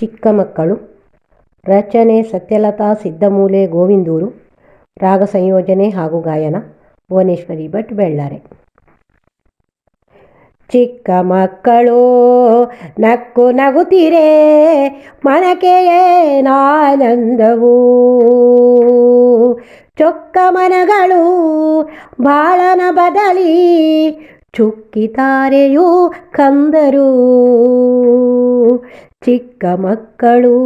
ಚಿಕ್ಕ ಮಕ್ಕಳು. ರಚನೆ ಸತ್ಯಲತಾ ಸಿದ್ದಮೂಲೆ ಗೋವಿಂದೂರು. ರಾಗ ಸಂಯೋಜನೆ ಹಾಗೂ ಗಾಯನ ಭುವನೇಶ್ವರಿ ಭಟ್ ಬೆಳ್ಳಾರೆ. ಚಿಕ್ಕ ಮಕ್ಕಳು ನಕ್ಕು ನಗುತ್ತೀರೇ ಮನಕೆಯೇ ಏನಾನಂದವು ಚೊಕ್ಕ ಮನಗಳು ಬಾಳನ ಬದಲಿ ಚುಕ್ಕಿತಾರೆಯೂ ಕಂದರು. ಚಿಕ್ಕ ಮಕ್ಕಳು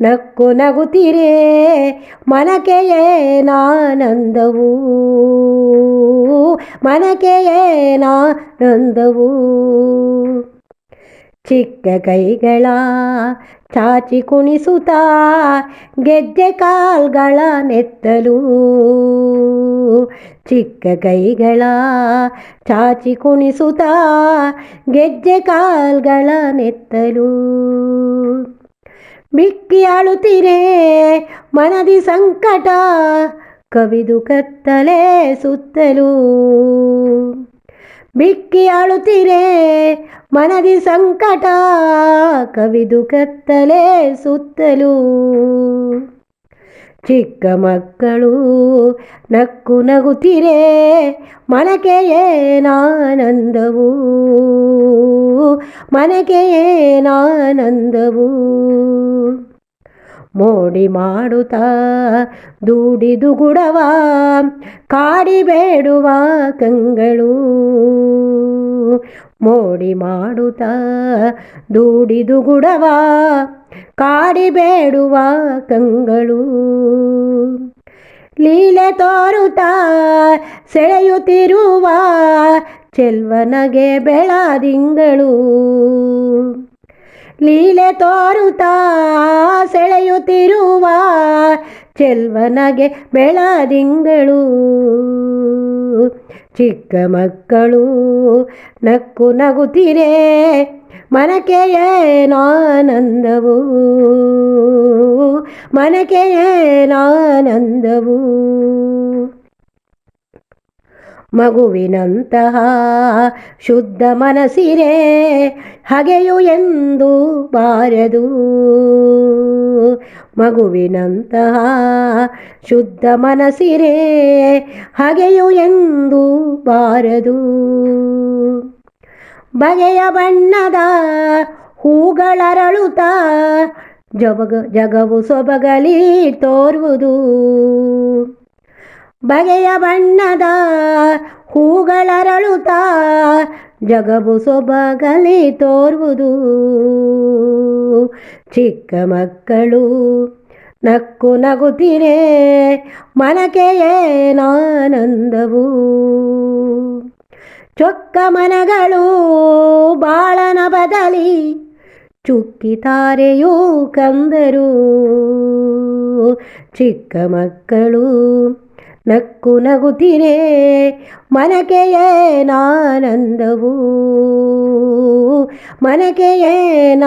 ನಕ್ಕು ನಗುತ್ತಿರೇ ಮನಕೆಯೇನಾನಂದವು ಮನಕೆಯೇನಾನಂದವು ಚಿಕ್ಕ ಕೈಗಳ ಚಾಚಿ ಕುಣಿಸುತ್ತಾ ಗೆಜ್ಜೆ ಕಾಲ್ಗಳ ನೆತ್ತಲು. ಚಿಕ್ಕ ಕೈಗಳ ಚಾಚಿ ಕುಣಿಸುತ್ತಾ ಗೆಜ್ಜೆ ಕಾಲ್ಗಳ ನೆತ್ತಲು. ಬಿಕ್ಕಿ ಅಳುತ್ತಿರೆ ಮನದಿ ಸಂಕಟ ಕವಿದು ಕತ್ತಲೆ ಸುತ್ತಲೂ. ಬಿಕ್ಕಿ ಅಳುತ್ತಿರೆ ಮನದಿ ಸಂಕಟ ಕವಿದು ಕತ್ತಲೆ ಸುತ್ತಲೂ. ಚಿಕ್ಕ ಮಕ್ಕಳು ನಕ್ಕು ಏನಾನಂದವು? ಮನಕೆ ಏನಾನಂದವು? ಮೋಡಿ ಮಾಡುತ್ತಾ ದುಡಿದು ಗುಡವ, ಕಾಡಿ ಬೇಡುವ ಕಂಗಳು ಮೋಡಿ ಮಾಡುತ್ತಾ ದುಡಿದು ಗುಡವ, ಕಾಡಿ ಬೇಡುವ ಕಂಗಳು ಲೀಲೆ ತೋರುತ್ತಾ ಸೆಳೆಯುತ್ತಿರುವ ಚೆಲ್ವನಗೆ ಬೆಳದಿಂಗಳು. ಲೀಲೆ ತೋರುತ್ತಾ ಸೆಳೆಯುತ್ತಿರುವ ಚೆಲ್ವನಗೆ ಬೆಳದಿಂಗಳು. ಚಿಕ್ಕ ಮಕ್ಕಳು ನಕ್ಕು ನಗುತ್ತಿರೆ ಮನಕೆ ಏನಾನಂದವು ಮನಕೆ ಮಗುವಿನಂತಹ ಶುದ್ಧ ಮನಸ್ಸಿರೇ ಹಗೆಯು ಎಂದು ಬಾರದು. ಮಗುವಿನಂತಹ ಶುದ್ಧ ಮನಸ್ಸಿರೇ ಹಗೆಯು ಎಂದು ಬಾರದು. ಬಗೆಯ ಬಣ್ಣದ ಹೂಗಳರಳುತ ಜಬಗ ಜಗವು ಸೊಬಗಲಿ ತೋರುವುದು. ಬಗೆಯ ಬಣ್ಣದ ಹೂಗಳರಳುತ್ತ ಜಗಬು ಸೊಬಗಲಿ ತೋರುವುದು. ಚಿಕ್ಕ ಮಕ್ಕಳು ನಕ್ಕು ನಗುತ್ತಿರೆ ಮನಕ್ಕೆ ಏನಾನಂದವು ಚೊಕ್ಕ ಮನಗಳು ಬಾಳನ ಬದಲಿ ಚುಕ್ಕಿತಾರೆಯೂ ಕಂದರು. ಚಿಕ್ಕ ಮಕ್ಕಳು ನಕ್ಕು ನಗುತ್ತಿರೇ ಮನಕೆಯೇನಾನಂದವೂ ಮನಕೆಯೇನಾನಂದವೂ